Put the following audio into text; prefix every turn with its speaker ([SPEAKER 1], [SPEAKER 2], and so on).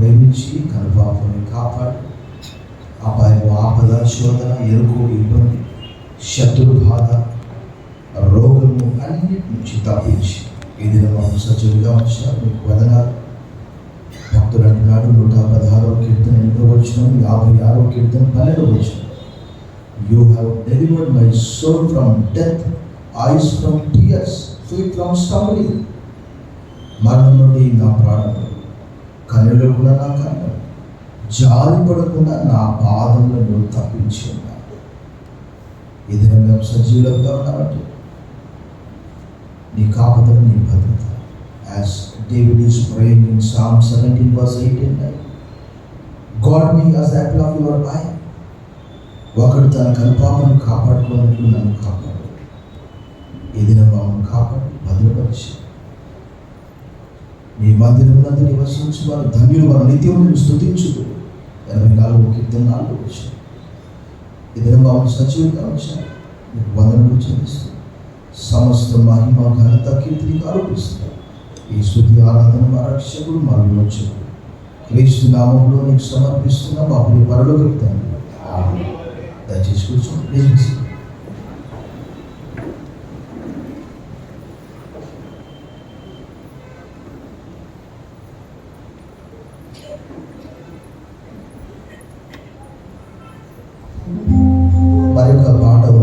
[SPEAKER 1] ప్రేమించి కనుపాపని కాపాడు. అపాయం ఆపద శోధన ఎరుకు ఇబ్బంది శత్రు బాధ రోగము అన్నిటి నుంచి తప్పించి. ఇది మాకు సజీవుగా ఉంచారు మీకు వదనాలు. భక్తులు అంటున్నాడు నూట పదహారో కీర్తన ఎనిమిదో వచ్చిన యాభై ఆరో కీర్తన పన్నెండో వచ్చిన you have delivered my soul from death eyes from tears feet from stumbling మరణం నుండి నా ప్రాణములు కన్నులు కూడా నా కన్ను జారిపడకుండా నా పాదములను తప్పించి ఉన్నాడు ఇది మేము సజీవులుగా ఉన్నామంటే నీ కాపుదల నీ భద్రత as David is praying in psalm seventeen verse eighteen nine God me as apple of your eye ఒకడు తన కల్పాపను కాపాడుకోవడానికి నన్ను కాపాడు. ఇది మమ్మల్ని కాపాడు భద్రపరిచి. నీ మందిరంలో నివసించు వారు ధన్యులు వారు నిత్యమును స్థుతించుదు ఎనభై నాలుగు కీర్తన నాలుగు వచ్చాయి ఇద్దరు బాబు సచివులుగా వచ్చారు మీకు వందనలు చెల్లిస్తూ సమస్త మహిమ ఘనత కీర్తిని ఆరోపిస్తారు ఈ స్థుతి ఆరాధన మా రక్షకుడు మా విమోచకుడు. క్రీస్తు నామంలో నీకు సమర్పిస్తున్న మా ప్రియ పరలోకి తండ్రి. దయచేసి కూర్చోండి. మరొక పాట